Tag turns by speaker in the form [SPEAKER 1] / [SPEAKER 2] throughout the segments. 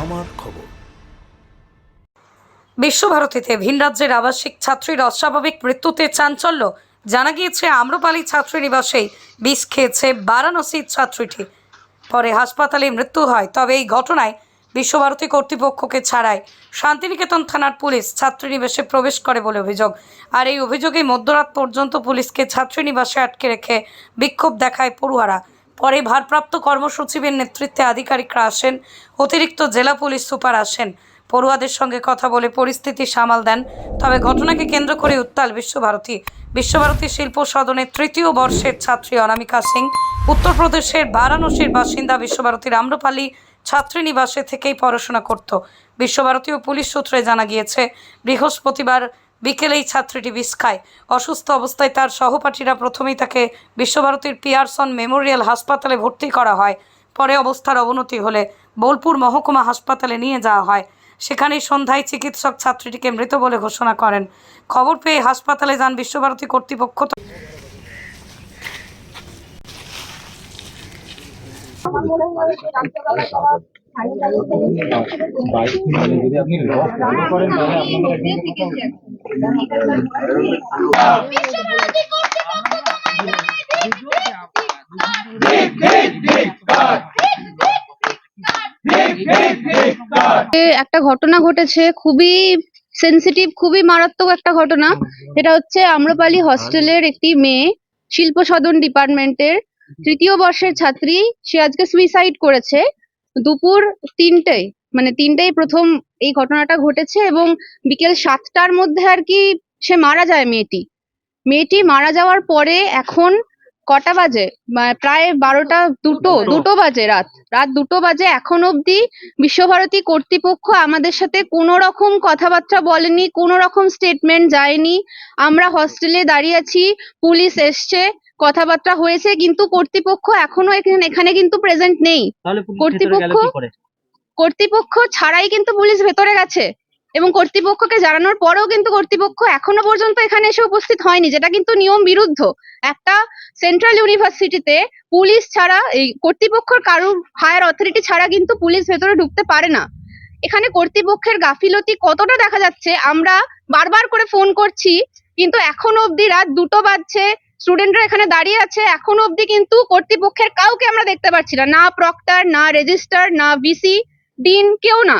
[SPEAKER 1] আমার খবর।
[SPEAKER 2] বিশ্বভারতীতে ভিন রাজ্যের আবাসিক ছাত্রীর অস্বাভাবিক মৃত্যুতে চাঞ্চল্য। জানা গিয়েছে, আম্রপালি ছাত্রী নিবাসেই বিষ খেয়েছে বারাণসীর ছাত্রীটি। পরে হাসপাতালে মৃত্যু হয়, তবে এই ঘটনায় বিশ্বভারতী কর্তৃপক্ষকে ছাড়ায় শান্তিনিকেতন থানার পুলিশ ছাত্রীনিবাসে প্রবেশ করে বলে অভিযোগ। আর এই অভিযোগে মধ্যরাত পর্যন্ত পুলিশকে ছাত্রীনিবাসে আটকে রেখে বিক্ষোভ দেখায় পড়ুয়ারা। পরে ভারপ্রাপ্ত কর্মসূচিবের নেতৃত্বে আধিকারিকরা আসেন। অতিরিক্ত জেলা পুলিশ সুপার আসেন। পড়ুয়াদের সঙ্গে কথা বলে পরিস্থিতি সামাল দেন। তবে ঘটনাকে কেন্দ্র করে উত্তাল বিশ্বভারতী। বিশ্বভারতী শিল্প সদনের তৃতীয় বর্ষের ছাত্রী অনামিকা সিং, উত্তরপ্রদেশের বারাণসীর বাসিন্দা বিশ্বভারতীর আম্রপালি ছাত্রীনিবাসে থেকেই পড়াশোনা করত। বিশ্বভারতী ও পুলিশ সূত্রে জানা গিয়েছে, বৃহস্পতিবার বিকেলেই ছাত্রীটি বিষ খায় অসুস্থ অবস্থায় তার সহপাঠীরা প্রথমেই তাকে বিশ্বভারতীর পিয়ারসন মেমোরিয়াল হাসপাতালে ভর্তি করা হয়। পরে অবস্থার অবনতি হলে বোলপুর মহকুমা হাসপাতালে নিয়ে যাওয়া হয়। সেখানেই সন্ধ্যায় চিকিৎসক ছাত্রীটিকে মৃত বলে ঘোষণা করেন। খবর পেয়ে হাসপাতালে যান বিশ্বভারতী কর্তৃপক্ষ।
[SPEAKER 3] একটা ঘটনা ঘটেছে, খুবই সেনসিটিভ খুবই মারাত্মক একটা ঘটনা। এটা হচ্ছে আম্রপালি হস্টেলের একটি মেয়ে শিল্প সদন ডিপার্টমেন্টের তৃতীয় বর্ষের ছাত্রী, সে আজকে সুইসাইড করেছে। দুপুর তিনটেয় মানে তিনটেয় প্রথম এই ঘটনাটা ঘটেছে এবং বিকেল সাতটার মধ্যে আর কি সে মারা যায় মেয়েটি। মেয়েটি মারা যাওয়ার পরে এখন কটা বাজে? প্রায় বারোটা দুটো দুটো। বাজে রাত। রাত দুটো বাজে এখন অবধি বিশ্বভারতী কর্তৃপক্ষ আমাদের সাথে কোনো রকম কথাবার্তা বলেনি কোনো রকম স্টেটমেন্ট যায়নি। আমরা হস্টেলে দাঁড়িয়ে আছি পুলিশ এসছে কথাবার্তা হয়েছে কিন্তু কর্তৃপক্ষ এখনও এখানে এখানে কিন্তু প্রেজেন্ট নেই। কর্তৃপক্ষ কর্তৃপক্ষ ছাড়াই কিন্তু পুলিশ ভেতরে গেছে। এবং কর্তৃপক্ষকে জানানোর পরেও কিন্তু কর্তৃপক্ষ এখনও পর্যন্ত এখানে এসে উপস্থিত হয়নি যেটা কিন্তু নিয়ম বিরুদ্ধ। একটা সেন্ট্রাল ইউনিভার্সিটিতে পুলিশ ছাড়া এই কর্তৃপক্ষর কারুর হায়ার অথরিটি ছাড়া কিন্তু পুলিশ ভেতরে ঢুকতে পারে না। এখানে কর্তৃপক্ষের গাফিলতি কতটা দেখা যাচ্ছে আমরা বারবার করে ফোন করছি কিন্তু এখন অবধি রাত দুটো বাজছে স্টুডেন্টরা এখানে দাঁড়িয়ে আছে এখনও অবধি কিন্তু কর্তৃপক্ষের কাউকে আমরা দেখতে পাচ্ছি না। না প্রক্টর না রেজিস্টার না ভিসি ডিন কেউ না।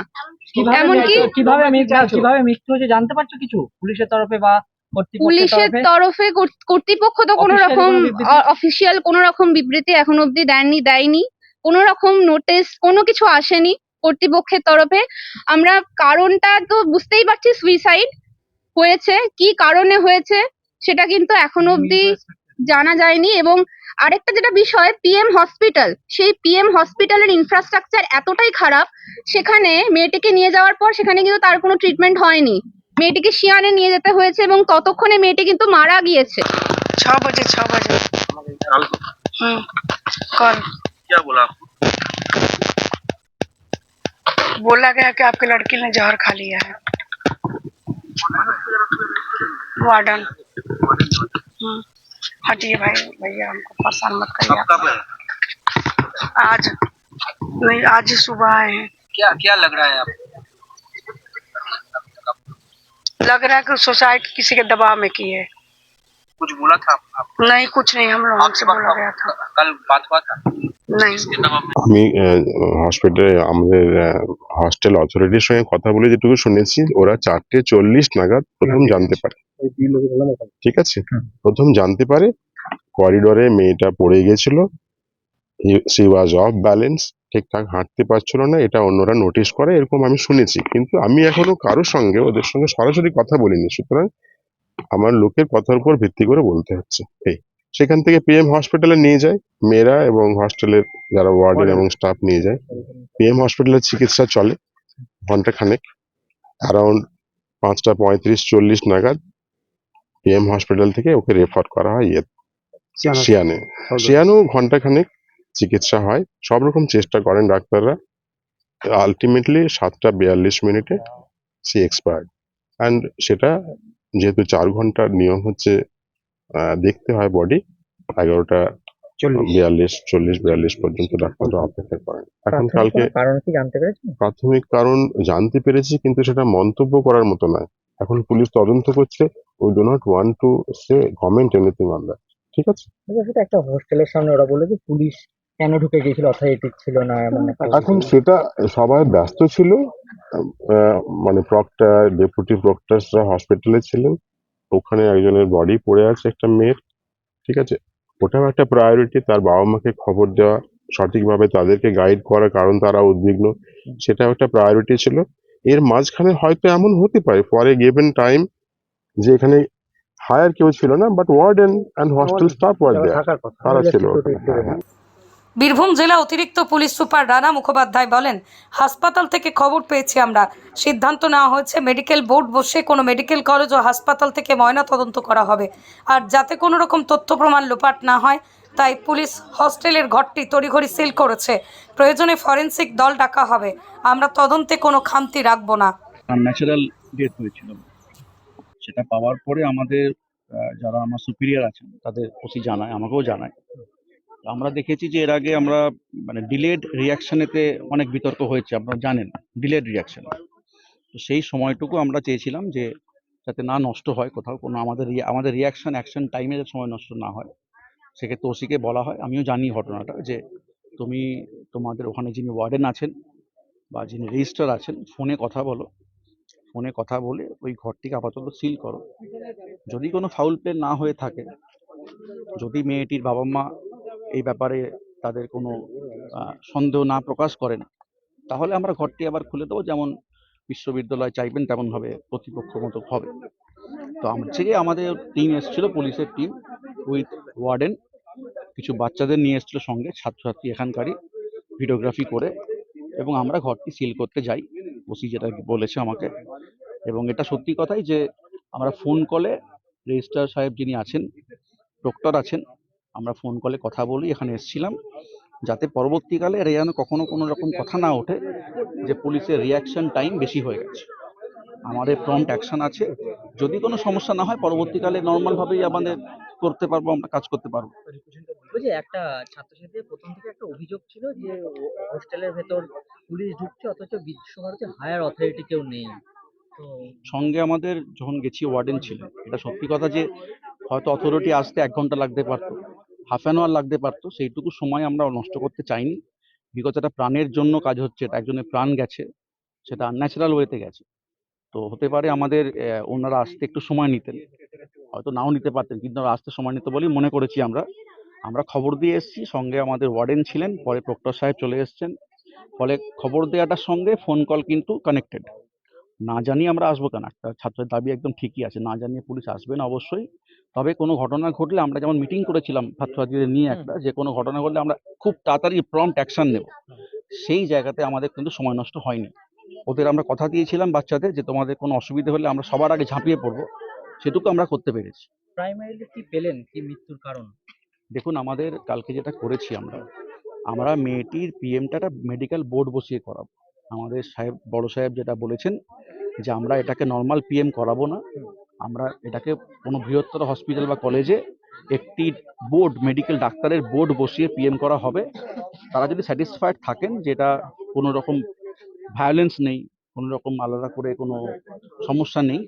[SPEAKER 3] এমনকি
[SPEAKER 4] কীভাবে কীভাবে মৃত্যু হয়েছে জানতে পারছ কিছু? পুলিশের তরফে বা
[SPEAKER 3] পুলিশের
[SPEAKER 4] তরফে?
[SPEAKER 3] তরফে কর্তৃপক্ষ তো কোনো রকম অফিসিয়াল কোনো রকম বিবৃতি এখন অবধি দেননি দেয়নি। কোনো রকম নোটিশ কোনো কিছু আসেনি কর্তৃপক্ষের তরফে। আমরা কারণটা তো বুঝতেই পারছি সুইসাইড হয়েছে কি কারণে হয়েছে সেটা কিন্তু এখন অবধি জানা যায়নি এবং আরেকটা যেটা বিষয় পিএম হসপিটাল সেই পিএম হসপিটালের ইনফ্রাস্ট্রাকচার এতটাই খারাপ সেখানে মেয়েটিকে নিয়ে যাওয়ার পর সেখানে কিন্তু তার কোনো ট্রিটমেন্ট হয়নি মেয়েটিকে শিয়ানে নিয়ে যেতে হয়েছে এবং ততক্ষণে মেয়েটি কিন্তু মারা গিয়েছে
[SPEAKER 5] छह बजे छह बजे हम्म कल
[SPEAKER 6] क्या बोला आपको
[SPEAKER 5] बोला गया कि आपकी लड़की ने जहर खा लिया है वार्डन हम्म हटिए भाई भैया हमको परेशान मत करिए आज नहीं आज ही सुबह आए हैं।
[SPEAKER 6] क्या क्या लग रहा है आपको
[SPEAKER 5] लग रहा है कि सोसाइटी किसी के दबाव में की है।
[SPEAKER 6] कुछ बोला था आप- आप-
[SPEAKER 5] नहीं कुछ नहीं हम लोग हमसे बोला गया था
[SPEAKER 6] कल बात हुआ था
[SPEAKER 5] नहीं
[SPEAKER 6] इसके दबाव में
[SPEAKER 7] আমি হসপিটালে আমাদের হস্টেল অথরিটির সঙ্গে কথা বলে যেটুকু শুনেছি ওরা চারটে চল্লিশ নাগাদ প্রথম জানতে পারে ঠিক আছে প্রথম জানতে পারে করিডোরে মেয়েটা পড়ে গেছিল সি ওয়াজ অফ ব্যালেন্স ঠিকঠাক হাঁটতে পারছিল না এটা অন্যরা নোটিশ করে এরকম আমি শুনেছি কিন্তু আমি এখনো কারোর সঙ্গে ওদের সঙ্গে সরাসরি কথা বলিনি সুতরাং আমার লোকের কথার উপর ভিত্তি করে বলতে হচ্ছে। এই সেখান থেকে পিএম হসপিটালে নিয়ে যায়। মেয়েরা এবং হস্টেলের যারা ওয়ার্ডেন এবং স্টাফ নিয়ে যায়। পিএম হসপিটালের চিকিৎসা চলে ঘণ্টা খানেক অ্যারাউন্ড পাঁচটা পঁয়ত্রিশ চল্লিশ নাগাদ পিএম হসপিটাল থেকে ওকে রেফার করা হয় ইয়ে শিয়ানে শিয়ানেও ঘণ্টা খানেক চিকিৎসা হয়। সব রকম চেষ্টা করেন ডাক্তাররা। আলটিমেটলি সাতটা বিয়াল্লিশ মিনিটে সি এক্সপায়ার্ড অ্যান্ড সেটা যেহেতু চার ঘণ্টার নিয়ম হচ্ছে দেখতে হয় বডি এগারোটা বিয়াল্লিশ চল্লিশ বিয়াল্লিশ পর্যন্ত ডাক্তাররা অপেক্ষা করেন। এখন কালকে
[SPEAKER 4] কারণ কি জানতে পেরেছেন?
[SPEAKER 7] প্রাথমিক কারণ জানতে পেরেছি কিন্তু সেটা মন্তব্য করার মতো নয়। এখন পুলিশ তদন্ত করছে we do not want to say comment anything on that ঠিক আছে?
[SPEAKER 4] আচ্ছা, সেটা একটা হোস্টেলের সামনে ওরা বলে যে পুলিশ কেন ঢুকে গিয়েছিল? অথরিটিভ ছিল না এমন
[SPEAKER 7] এখন সেটা সবাই ব্যস্ত ছিল। মানে প্রক্টর ডেপুটি প্রক্টরসরা হসপিটালে ছিলেন। ওখানে একজনের বডি পড়ে আছে একটা মেয়ের ঠিক আছে? ওটাও একটা প্রায়োরিটি তার বাবা মাকে খবর দেওয়া সঠিকভাবে তাদেরকে গাইড করা কারণ তারা উদ্বিগ্ন সেটাও একটা প্রায়োরিটি ছিল। এর মাঝখানে হয়তো এমন হতে পারে ফর এ গিভেন টাইম যে এখানে হায়ার কেউ ছিল না but warden and hostel staff were
[SPEAKER 4] যারা
[SPEAKER 7] দেয়ার
[SPEAKER 4] থাকার কথা।
[SPEAKER 7] তারা ছিল
[SPEAKER 2] বীরভূম জেলা অতিরিক্ত পুলিশ সুপার রানা মুখোপাধ্যায় বলেন, হাসপাতাল থেকে খবর পেয়েছি আমরা। সিদ্ধান্ত নেওয়া হয়েছে, মেডিকেল বোর্ড বসে কোনো মেডিকেল কলেজ ও হাসপাতাল থেকে ময়না তদন্ত করা হবে। আর যাতে কোনো রকম তথ্য প্রমাণ লোপাট না হয়, তাই পুলিশ হস্টেলের ঘরটি তড়িঘড়ি সিল করেছে। প্রয়োজনে ফরেন্সিক দল ডাকা হবে। আমরা তদন্তে কোনো খামতি রাখব না।
[SPEAKER 1] ন্যাচারাল ডেথ হয়েছিল। সেটা পাওয়ার পরে আমাদের যারা আমার সুপিরিয়র আছেন, তাদের ওসি জানায়, আমাকেও জানায়। আমরা দেখেছি যে এর আগে আমরা মানে ডিলেড রিয়াকশনেতে অনেক বিতর্ক হয়েছে, আপনারা জানেন ডিলেড রিয়াকশন তো সেই সময়টুকু আমরা চেয়েছিলাম যে যাতে না নষ্ট হয় কোথাও, কোনো আমাদের আমাদের রিয়াকশন অ্যাকশন টাইমে যাতে সময় নষ্ট না হয়, সেক্ষেত্রে ওসিকে বলা হয়, আমিও জানি ঘটনাটা, যে তুমি তোমাদের ওখানে যিনি ওয়ার্ডেন আছেন বা যিনি রেজিস্টার আছেন ফোনে কথা বলো। ফোনে কথা বলে ওই ঘরটিকে আপাতত সিল করো। যদি কোনো ফাউল প্লে না হয়ে থাকে, যদি মেয়েটির বাবা মা এই ব্যাপারে তাদের কোনো সন্দেহ না প্রকাশ করেন তাহলে আমরা ঘরটি আবার খুলে দেবো, যেমন বিশ্ববিদ্যালয় চাইবেন তেমনভাবে কর্তৃপক্ষ মতো হবে। তো গিয়ে আমাদের টিম এসেছিল, পুলিশের টিম উইথ ওয়ার্ডেন কিছু বাচ্চাদের নিয়ে এসেছিল সঙ্গে, ছাত্রছাত্রী এখানকারই ভিডিওগ্রাফি করে, এবং আমরা ঘরটি সিল করতে যাই, ওসি যেটা বলেছে আমাকে। এবং এটা সত্যি কথাই যে, আমরা ফোন কলে রেজিস্ট্রার সাহেব যিনি আছেন ডক্টর আছেন আমরা ফোন কলে কথা বলি এখানে এসেছিলাম। যাতে পরবর্তীকালে এর যেন কখনো কোনো রকম কথা না ওঠে যে পুলিশের রিয়াকশন টাইম বেশি হয়ে গেছে। আমাদের প্রম্পট অ্যাকশন আছে। যদি কোনো সমস্যা না হয় পরবর্তীকালে নর্মালভাবেই আমাদের করতে পারব আমরা কাজ করতে পারব।
[SPEAKER 4] একটা ছাত্রছাত্রীর প্রথম থেকে একটা অভিযোগ ছিল যে হোস্টেলের ভেতর পুলিশ ঢুকছে অথচ বিশ্বভারতী হায়ার অথরিটি কেউ নেই।
[SPEAKER 1] সঙ্গে আমাদের যখন গেছি ওয়ার্ডেন ছিল এটা সত্যি কথা যে হয়তো অথরিটি আসতে এক ঘণ্টা লাগতে পারতো। হাফ অ্যান আওয়ার লাগতে পারতো, সেইটুকু সময় আমরা নষ্ট করতে চাইনি। বিগত একটা প্রাণের জন্য কাজ হচ্ছে এটা একজনের প্রাণ গেছে, সেটা আনন্যাচারাল ওয়েতে গেছে। তো হতে পারে আমাদের ওনারা আসতে একটু সময় নিতেন। হয়তো নাও নিতে পারতেন, কিন্তু আসতে সময় নিতে বলেই মনে করেছি আমরা। আমরা খবর দিয়ে এসেছি, সঙ্গে আমাদের ওয়ার্ডেন ছিলেন, পরে প্রক্টর সাহেব চলে এসছেন। ফলে খবর দেওয়াটার সঙ্গে ফোন কল কিন্তু কানেক্টেড না জানিয়ে আমরা আসব কেন? একটা ছাত্রের দাবি একদম ঠিকই আছে, না জানিয়ে পুলিশ আসবেন অবশ্যই। তবে কোনো ঘটনা ঘটলে আমরা যেমন মিটিং করেছিলাম ছাত্রছাত্রীদের নিয়ে একটা যে কোনো ঘটনা ঘটলে আমরা খুব তাড়াতাড়ি প্রম্পট অ্যাকশন নেব। সেই জায়গাতে আমাদের কিন্তু সময় নষ্ট হয়নি। ওদের আমরা কথা দিয়েছিলাম বাচ্চাদের যে তোমাদের কোনো অসুবিধা হলে আমরা সবার আগে ঝাঁপিয়ে পড়ব। সেটুকু আমরা করতে পেরেছি।
[SPEAKER 4] প্রাইমারিলি কি পেলেন? কি মৃত্যুর কারণ?
[SPEAKER 1] দেখুন আমাদের কালকে যেটা করেছি আমরা আমরা মেয়েটির পিএমটা একটা মেডিকেল বোর্ড বসিয়ে করাবো। আমাদের সাহেব বড় সাহেব যেটা বলেছেন যে আমরা এটাকে নর্মাল পিএম করাবো না। আমরা এটাকে কোনো বৃহত্তর হসপিটাল বা কলেজে একটি বোর্ড মেডিকেল ডাক্তারের বোর্ড বসিয়ে পিএম করা হবে। তারা যদি স্যাটিসফাইড থাকেন যেটা কোনো রকম ভায়োলেন্স নেই, কোনো রকম আলাদা করে কোনো সমস্যা নেই,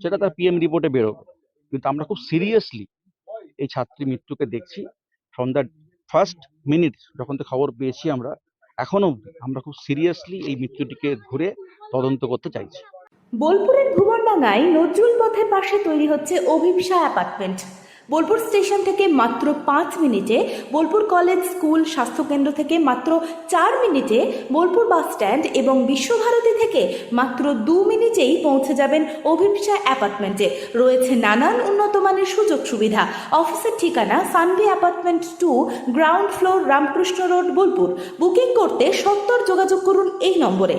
[SPEAKER 1] সেটা তার পিএম রিপোর্টে বেরোবে। কিন্তু আমরা খুব সিরিয়াসলি এই ছাত্রী মৃত্যুকে দেখছি ফ্রম দ্য ফার্স্ট মিনিট যখন তো খবর পেয়েছি আমরা, এখনও অবধি আমরা খুব সিরিয়াসলি এই মৃত্যুটিকে ঘুরে তদন্ত করতে চাইছি।
[SPEAKER 8] বোলপুরের ভুবনডাঙ্গায় নজরুল পথের পাশে তৈরি হচ্ছে অভিপসা অ্যাপার্টমেন্ট। বোলপুর স্টেশন থেকে মাত্র পাঁচ মিনিটে, বোলপুর কলেজ, স্কুল, স্বাস্থ্যকেন্দ্র থেকে মাত্র চার মিনিটে বোলপুর বাস স্ট্যান্ড এবং বিশ্বভারতী থেকে মাত্র দু মিনিটেই পৌঁছে যাবেন অভিপসা অ্যাপার্টমেন্টে। রয়েছে নানান উন্নত মানের সুযোগ সুবিধা। অফিসের ঠিকানা Sanvi apartment two ground floor Ramakrishna road, Bolpur. Booking করতে সত্তর যোগাযোগ করুন এই নম্বরে।